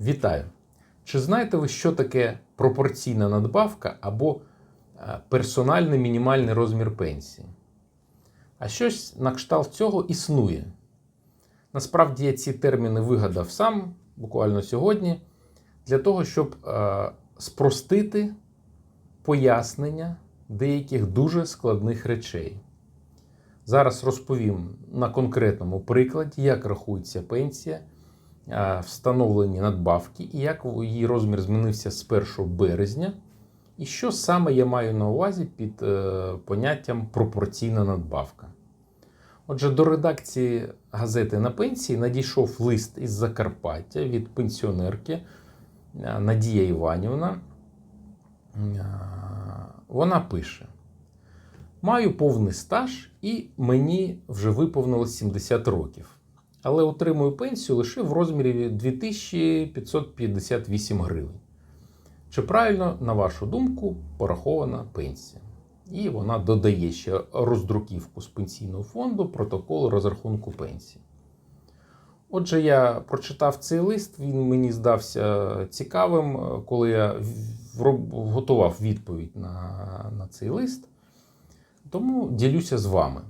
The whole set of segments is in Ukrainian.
Вітаю! Чи знаєте ви, що таке пропорційна надбавка або е, персональний мінімальний розмір пенсії? А щось на кшталт цього існує. Насправді я ці терміни вигадав сам буквально сьогодні для того, щоб е, спростити пояснення деяких дуже складних речей. Зараз розповім на конкретному прикладі, як рахується пенсія, встановлені надбавки і як її розмір змінився з 1 березня, і що саме я маю на увазі під е, поняттям пропорційна надбавка. Отже, до редакції газети на пенсії надійшов лист із Закарпаття від пенсіонерки е, Надія Іванівна. Е, Вона пише: Маю повний стаж і мені вже виповнилось 70 років. Але отримую пенсію лише в розмірі 2558 гривень. Чи правильно, на вашу думку, порахована пенсія? І вона додає ще роздруківку з пенсійного фонду протоколу розрахунку пенсії. Отже, я прочитав цей лист, він мені здався цікавим, коли я готував відповідь на, на цей лист. Тому ділюся з вами.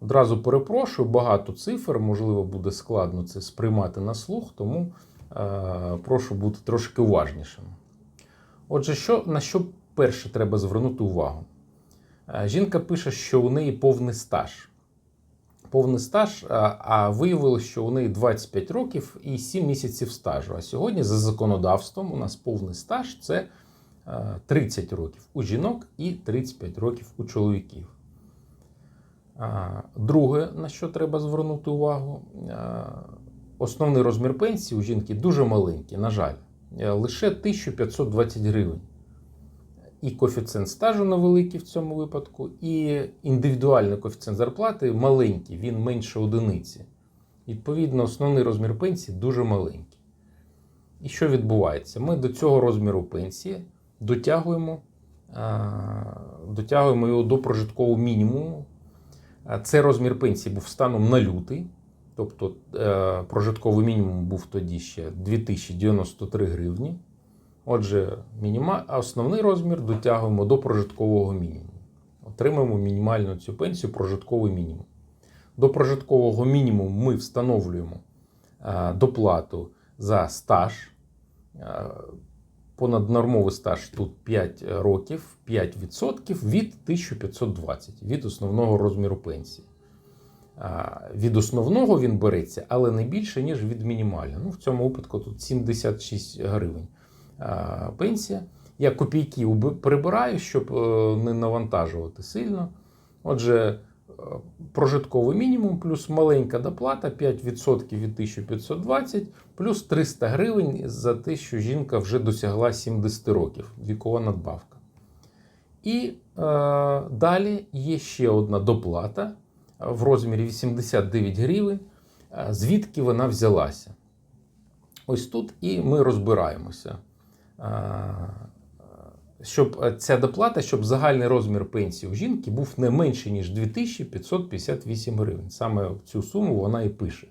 Одразу перепрошую, багато цифр, можливо, буде складно це сприймати на слух, тому е, прошу бути трошки уважнішим. Отже, що, на що перше треба звернути увагу? Е, Жінка пише, що у неї повний стаж. Повний стаж, а- а виявилося, що у неї 25 років і 7 місяців стажу. А сьогодні, за законодавством, у нас повний стаж це е, 30 років у жінок і 35 років у чоловіків. Друге, на що треба звернути увагу, основний розмір пенсії у жінки дуже маленький, на жаль, Е, лише 1520 гривень. І коефіцієнт стажу невеликий в цьому випадку, і індивідуальний коефіцієнт зарплати маленький, він менше одиниці. Відповідно, основний розмір пенсії дуже маленький. І що відбувається? Ми до цього розміру пенсії дотягуємо, дотягуємо його до прожиткового мінімуму. А Це розмір пенсії був станом на лютий. Тобто е, прожитковий мінімум був тоді ще 2093 гривні. Отже, мініма... основний розмір дотягуємо до прожиткового мінімуму. Отримаємо мінімальну цю пенсію прожитковий мінімум. До прожиткового мінімуму ми встановлюємо е, доплату за стаж. Е, Понаднормовий стаж тут 5 років, 5% від 1520 від основного розміру пенсії. Від основного він береться, але не більше, ніж від мінімального. Ну, в цьому випадку тут 76 гривень пенсія. Я копійки прибираю, щоб е, не навантажувати сильно. Отже, е, прожитковий мінімум плюс маленька доплата 5% від 1520, плюс 300 гривень за те, що жінка вже досягла 70 років. Вікова надбавка. І е, далі є ще одна доплата в розмірі 89 гривень, е, звідки вона взялася. Ось тут і ми розбираємося. Е, Щоб ця доплата, щоб загальний розмір пенсії у жінки був не менший, ніж 2558 гривень. Саме цю суму вона і пише.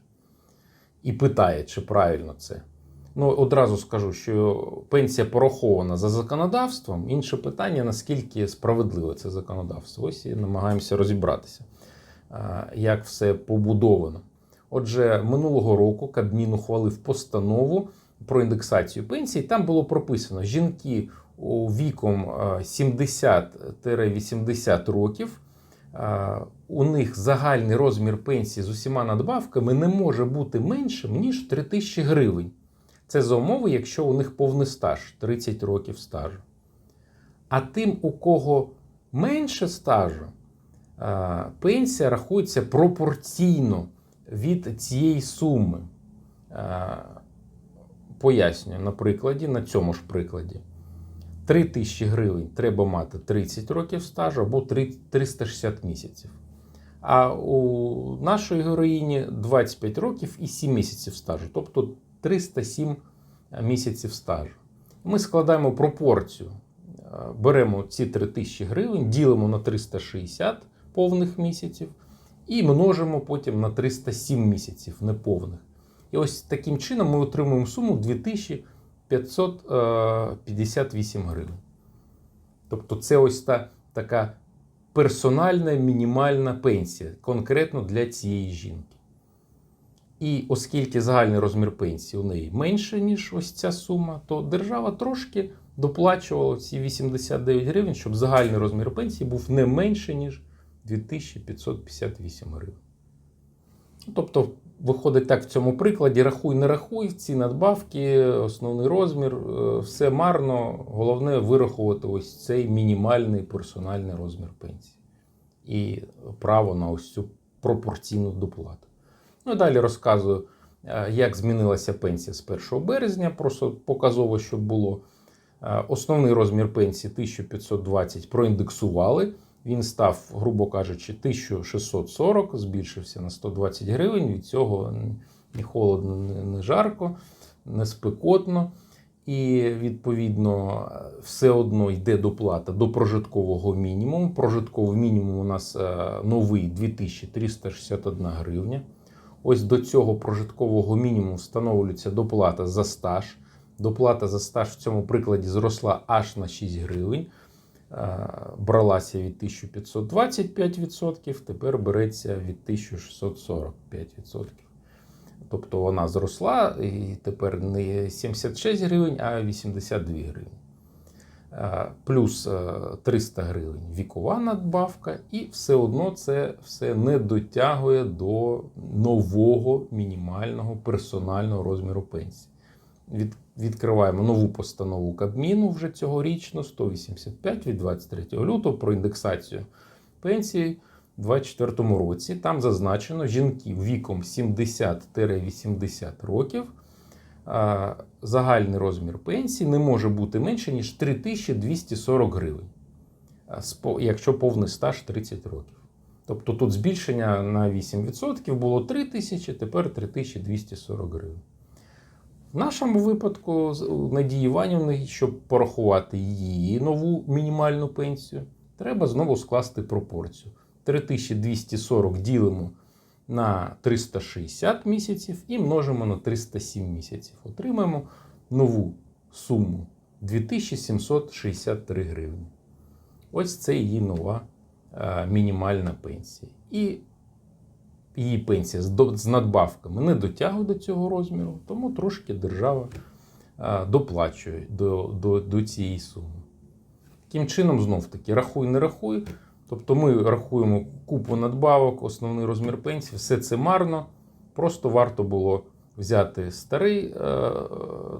І питає, чи правильно це. Ну, одразу скажу, що пенсія порахована за законодавством. Інше питання, наскільки справедливе це законодавство. Ось і намагаємося розібратися, як все побудовано. Отже, минулого року Кабмін ухвалив постанову про індексацію пенсій. Там було прописано: жінки віком 70-80 років. У них загальний розмір пенсії з усіма надбавками не може бути меншим, ніж 3000 гривень. Це за умови, якщо у них повний стаж 30 років стажу. А тим, у кого менше стажу, пенсія рахується пропорційно від цієї суми. Пояснюю на прикладі, на цьому ж прикладі. 3 тисячі гривень треба мати 30 років стажу або 3 360 місяців. А у нашої героїні 25 років і 7 місяців стажу, тобто 307 місяців стажу. Ми складаємо пропорцію. Е, Беремо ці 3 тисячі гривень, ділимо на 360 повних місяців і множимо потім на 307 місяців неповних. І ось таким чином ми отримуємо суму 2558 гривень. Тобто це ось та така персональна мінімальна пенсія конкретно для цієї жінки. І оскільки загальний розмір пенсії у неї менше, ніж ось ця сума, то держава трошки доплачувала ці 89 гривень, щоб загальний розмір пенсії був не менше, ніж 2558 гривень. Тобто, виходить так в цьому прикладі: рахуй, не рахуй, ці надбавки, основний розмір, е, все марно. Головне вирахувати ось цей мінімальний персональний розмір пенсії і право на ось цю пропорційну доплату. Ну і далі розказую, е, як змінилася пенсія з 1 березня. Просто показово, щоб було. Е, Основний розмір пенсії 1520 проіндексували. Він став, грубо кажучи, 1640, збільшився на 120 гривень. Від цього ні холодно, ні жарко, не спекотно. І відповідно все одно йде доплата до прожиткового мінімуму. Прожитковий мінімум у нас е, новий 2361 гривня. Ось до цього прожиткового мінімуму встановлюється доплата за стаж. Доплата за стаж в цьому прикладі зросла аж на 6 гривень. Е, Бралася від 1525%, тепер береться від 1645%. Тобто вона зросла і тепер не 76 гривень, а 82 гривні. Е, Плюс е, 300 гривень вікова надбавка, і все одно це все не дотягує до нового мінімального персонального розміру пенсії. Від, відкриваємо нову постанову Кабміну вже цьогорічно, 185 від 23 лютого про індексацію пенсії у 2024 році. Там зазначено жінки віком 70-80 років. Загальний розмір пенсії не може бути менше, ніж 3240 гривень, якщо повний стаж 30 років. Тобто тут збільшення на 8% було 3000, тепер 3240 гривень. В нашому випадку Надії Іванівни, щоб порахувати її нову мінімальну пенсію, треба знову скласти пропорцію. 3240 ділимо на 360 місяців і множимо на 307 місяців. Отримаємо нову суму 2763 гривні. Ось це її нова е, мінімальна пенсія. І її пенсія з, надбавками не дотягує до цього розміру, тому трошки держава е, доплачує до, до, до цієї суми. Таким чином, знов таки, рахуй, не рахуй. Тобто ми рахуємо купу надбавок, основний розмір пенсії, все це марно. Просто варто було взяти старий, е,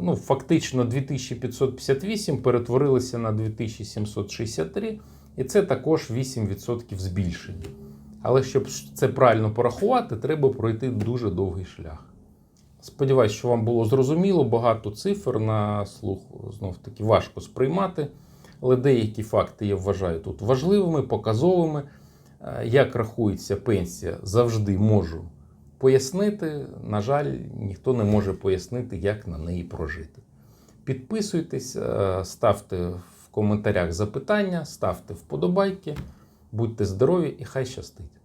ну, фактично 2558 перетворилися на 2763, і це також 8% збільшення. Але щоб це правильно порахувати, треба пройти дуже довгий шлях. Сподіваюсь, що вам було зрозуміло, багато цифр на слух знов таки важко сприймати. Але деякі факти я вважаю тут важливими, показовими. Е, Як рахується пенсія, завжди можу пояснити. На жаль, ніхто не може пояснити, як на неї прожити. Підписуйтесь, е, ставте в коментарях запитання, ставте вподобайки, будьте здорові і хай щастить!